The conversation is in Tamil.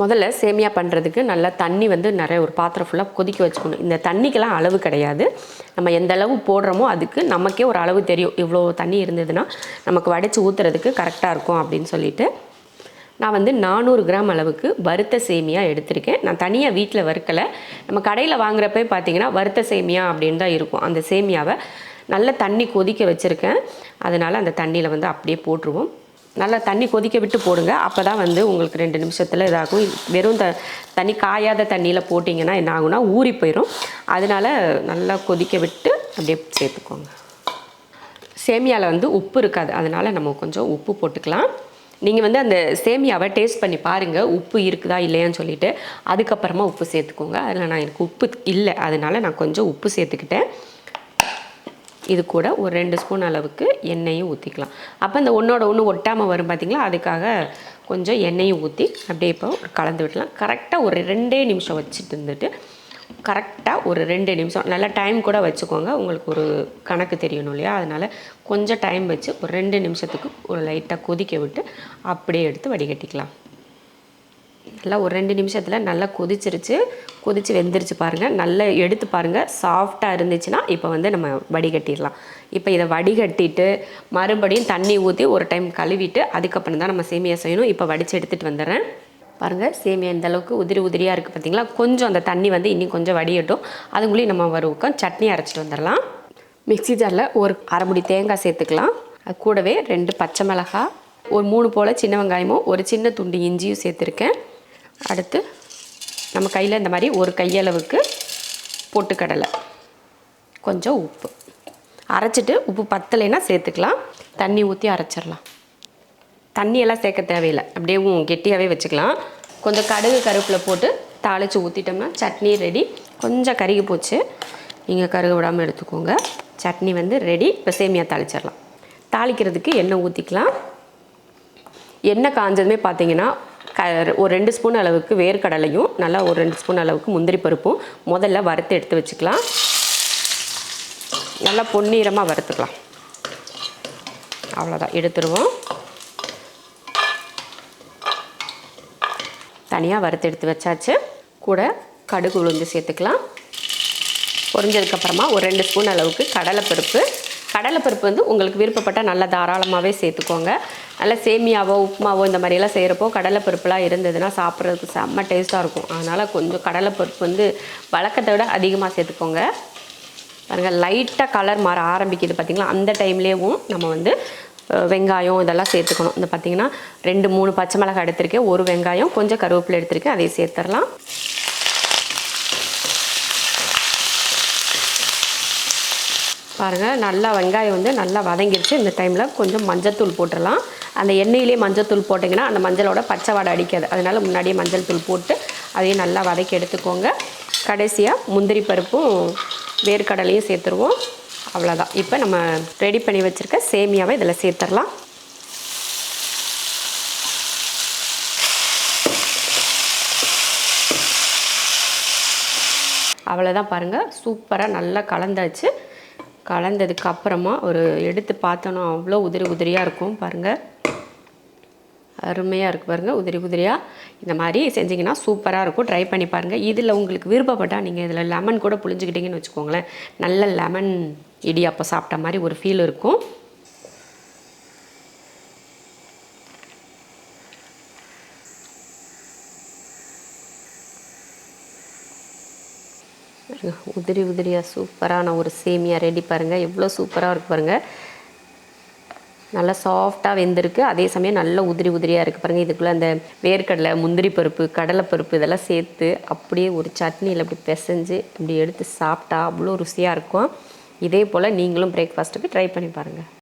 முதல்ல சேமியா பண்ணுறதுக்கு நல்லா தண்ணி வந்து நிறைய ஒரு பாத்திரம் ஃபுல்லாக கொதிக்க வச்சுக்கணும். இந்த தண்ணிக்கெல்லாம் அளவு கிடையாது. நம்ம எந்த அளவு போடுறோமோ அதுக்கு நமக்கே ஒரு அளவு தெரியும். இவ்வளோ தண்ணி இருந்ததுன்னா நமக்கு வடைச்சி ஊற்றுறதுக்கு கரெக்டாக இருக்கும் அப்படின்னு சொல்லிட்டு. நான் வந்து நானூறு கிராம் அளவுக்கு வறுத்த சேமியா எடுத்திருக்கேன். நான் தனியாக வீட்டில் வறுக்கலை. நம்ம கடையில் வாங்குறப்பே பார்த்தீங்கன்னா வறுத்த சேமியா அப்படின்னு தான் இருக்கும். அந்த சேமியாவை நல்ல தண்ணி கொதிக்க வச்சுருக்கேன். அதனால் அந்த தண்ணியில் வந்து அப்படியே போட்டுருவோம். நல்லா தண்ணி கொதிக்க விட்டு போடுங்க. அப்போ தான் வந்து உங்களுக்கு ரெண்டு நிமிஷத்தில் இதாகும். வெறும் த தண்ணி காயாத தண்ணியில் போட்டிங்கன்னா என்ன ஆகுனா ஊறி போயிடும் அதனால் நல்லா கொதிக்க விட்டு அப்படியே சேர்த்துக்கோங்க. சேமியாவில் வந்து உப்பு இருக்காது. அதனால் நம்ம கொஞ்சம் உப்பு போட்டுக்கலாம். நீங்கள் வந்து அந்த சேமியாவை டேஸ்ட் பண்ணி பாருங்கள் உப்பு இருக்குதா இல்லையான்னு சொல்லிட்டு. அதுக்கப்புறமா உப்பு சேர்த்துக்கோங்க. அதில் நான் எனக்கு உப்பு இல்லை. அதனால் நான் கொஞ்சம் உப்பு சேர்த்துக்கிட்டேன். இது கூட ஒரு ரெண்டு ஸ்பூன் அளவுக்கு எண்ணெயும் ஊற்றிக்கலாம் அப்போ இந்த ஒன்றோட ஒன்று ஒட்டாமல் வரும் பார்த்தீங்களா அதுக்காக கொஞ்சம் எண்ணெயும் ஊற்றி அப்படியே இப்போ கலந்து விடலாம் கரெக்டாக ஒரு ரெண்டே நிமிஷம் வச்சுட்டு இருந்துட்டு கரெக்டாக ஒரு ரெண்டு நிமிஷம். நல்லா டைம் கூட வச்சுக்கோங்க. உங்களுக்கு ஒரு கணக்கு தெரியணும் இல்லையா? அதனால் கொஞ்சம் டைம் வச்சு ஒரு ரெண்டு நிமிஷத்துக்கு ஒரு லைட்டாக கொதிக்க விட்டு அப்படியே எடுத்து வடிகட்டிக்கலாம். நல்லா ஒரு ரெண்டு நிமிஷத்தில் நல்லா கொதிச்சிருச்சு. கொதித்து வெந்துருச்சு பாருங்கள் நல்லா எடுத்து பாருங்கள் சாஃப்டாக இருந்துச்சுன்னா இப்போ வந்து நம்ம வடிகட்டிடலாம். இப்போ இதை வடிகட்டிட்டு மறுபடியும் தண்ணி ஊற்றி ஒரு டைம் கழுவிட்டு அதுக்கப்புறம் தான் நம்ம சேமியா செய்யணும். இப்போ வடித்து எடுத்துகிட்டு வந்துடுறேன். பாருங்கள் சேமியா இந்த அளவுக்கு உதிரி உதிரியாக இருக்குது பார்த்தீங்களா கொஞ்சம் அந்த தண்ணி வந்து இன்னும் கொஞ்சம் வடியட்டும். அதுக்குள்ளேயும் நம்ம வருவோம் சட்னி அரைச்சிட்டு வந்துடலாம். மிக்ஸி ஜாரில் ஒரு அரைமுடி தேங்காய் சேர்த்துக்கலாம். அது கூடவே ரெண்டு பச்சை மிளகாய் ஒரு மூணு போல் சின்ன வெங்காயமும் ஒரு சின்ன துண்டு இஞ்சியும் சேர்த்துருக்கேன். அடுத்து நம்ம கையில் இந்த மாதிரி ஒரு கையளவுக்கு பொட்டுக்கடலை. கொஞ்சம் உப்பு. அரைச்சிட்டு உப்பு பத்தலைன்னா சேர்த்துக்கலாம். தண்ணி ஊற்றி அரைச்சிடலாம். தண்ணியெல்லாம் சேர்க்க தேவையில்லை. அப்படியே கெட்டியாகவே வச்சுக்கலாம். கொஞ்சம் கடுகு கருப்பில் போட்டு தாளித்து ஊற்றிட்டோம்னா சட்னி ரெடி கொஞ்சம் கருகி போச்சு. நீங்கள் கருக விடாமல் எடுத்துக்கோங்க. சட்னி வந்து ரெடி இப்போ சேமியா தாளிச்சிடலாம். தாளிக்கிறதுக்கு எண்ணெய் ஊற்றிக்கலாம் எண்ணெய் காஞ்சதுமே பார்த்தீங்கன்னா க ஒரு ரெண்டு ஸ்பூன் அளவுக்கு வேர்க்கடலையும் நல்லா ஒரு ரெண்டு ஸ்பூன் அளவுக்கு முந்திரி பருப்பும் முதல்ல வறுத்து எடுத்து வச்சுக்கலாம். நல்லா பொன்னீரமாக வறுத்துக்கலாம். அவ்வளோதான் எடுத்துருவோம். தனியாக வறுத்து எடுத்து வச்சாச்சு. கூட கடுகு உளுந்து சேர்த்துக்கலாம். பொரிஞ்சதுக்கப்புறமா ஒரு ரெண்டு ஸ்பூன் அளவுக்கு கடலைப்பருப்பு கடலைப்பருப்பு வந்து உங்களுக்கு விருப்பப்பட்டால் நல்லா தாராளமாகவே சேர்த்துக்கோங்க. நல்லா சேமியாவோ உப்புமாவோ இந்த மாதிரியெல்லாம் செய்கிறப்போ கடலைப்பருப்புலாம் இருந்ததுன்னா சாப்பிட்றதுக்கு செம்ம டேஸ்ட்டாக இருக்கும். அதனால் கொஞ்சம் கடலைப்பருப்பு வந்து வழக்கத்தை விட அதிகமாக சேர்த்துக்கோங்க. பாருங்கள் லைட்டாக கலர் மாற ஆரம்பிக்குது பார்த்திங்களா அந்த டைம்லேயும் நம்ம வந்து வெங்காயம் இதெல்லாம் சேர்த்துக்கணும். இந்த பார்த்திங்கன்னா ரெண்டு மூணு பச்சை மிளகாய் எடுத்திருக்கேன். ஒரு வெங்காயம் கொஞ்சம் கருவேப்பிலை எடுத்திருக்கேன். அதையும் சேர்த்துடலாம். பாருங்கள் நல்லா வெங்காயம் வந்து நல்லா வதங்கிருச்சு. இந்த டைமில் கொஞ்சம் மஞ்சத்தூள் போட்டுடலாம். அந்த எண்ணெயிலே மஞ்சத்தூள் போட்டிங்கன்னா அந்த மஞ்சளோட பச்சை வாடை அடிக்காது. அதனால் முன்னாடியே மஞ்சள் தூள் போட்டு அதையும் நல்லா வதக்கி எடுத்துக்கோங்க. கடைசியாக முந்திரி பருப்பும் வேர்க்கடலையும் சேர்த்துருவோம். அவ்வளோதான் இப்போ நம்ம ரெடி பண்ணி வச்சுருக்க சேமியாவை இதில் சேர்த்துடலாம். அவ்வளோதான் பாருங்கள் சூப்பராக நல்லா கலந்தாச்சு. கலந்ததுக்கு அப்புறமா ஒரு எடுத்து பார்த்தோன்னா அவ்வளோ உதிரி உதிரியாக இருக்கும் பாருங்கள் அருமையாக இருக்குது பாருங்கள் உதிரி உதிரியாக இந்த மாதிரி செஞ்சிங்கன்னா சூப்பராக இருக்கும். ட்ரை பண்ணி பாருங்கள் இதில் உங்களுக்கு விருப்பப்பட்டால் நீங்கள் இதில் லெமன் கூட புளிஞ்சிக்கிட்டிங்கன்னு வச்சுக்கோங்களேன். நல்ல லெமன் இடியாப்பம் சாப்பிட்ட மாதிரி ஒரு ஃபீல் இருக்கும். உதிரி உதிரியாக சூப்பரான ஒரு சேமியா ரெடி பாருங்கள் எவ்வளோ சூப்பராக இருக்குது பாருங்கள் நல்லா சாஃப்டாக வெந்திருக்கு. அதே சமயம் நல்ல உதிரி உதிரியாக இருக்குது பாருங்கள் இதுக்குள்ளே அந்த வேர்க்கடலை முந்திரி பருப்பு கடலைப்பருப்பு இதெல்லாம் சேர்த்து அப்படியே ஒரு சட்னியில் அப்படி பிசைஞ்சு இப்படி எடுத்து சாப்பிட்டா அவ்வளோ ருசியாக இருக்கும். இதே போல் நீங்களும் பிரேக்ஃபாஸ்ட்டுக்கு ட்ரை பண்ணி பாருங்கள்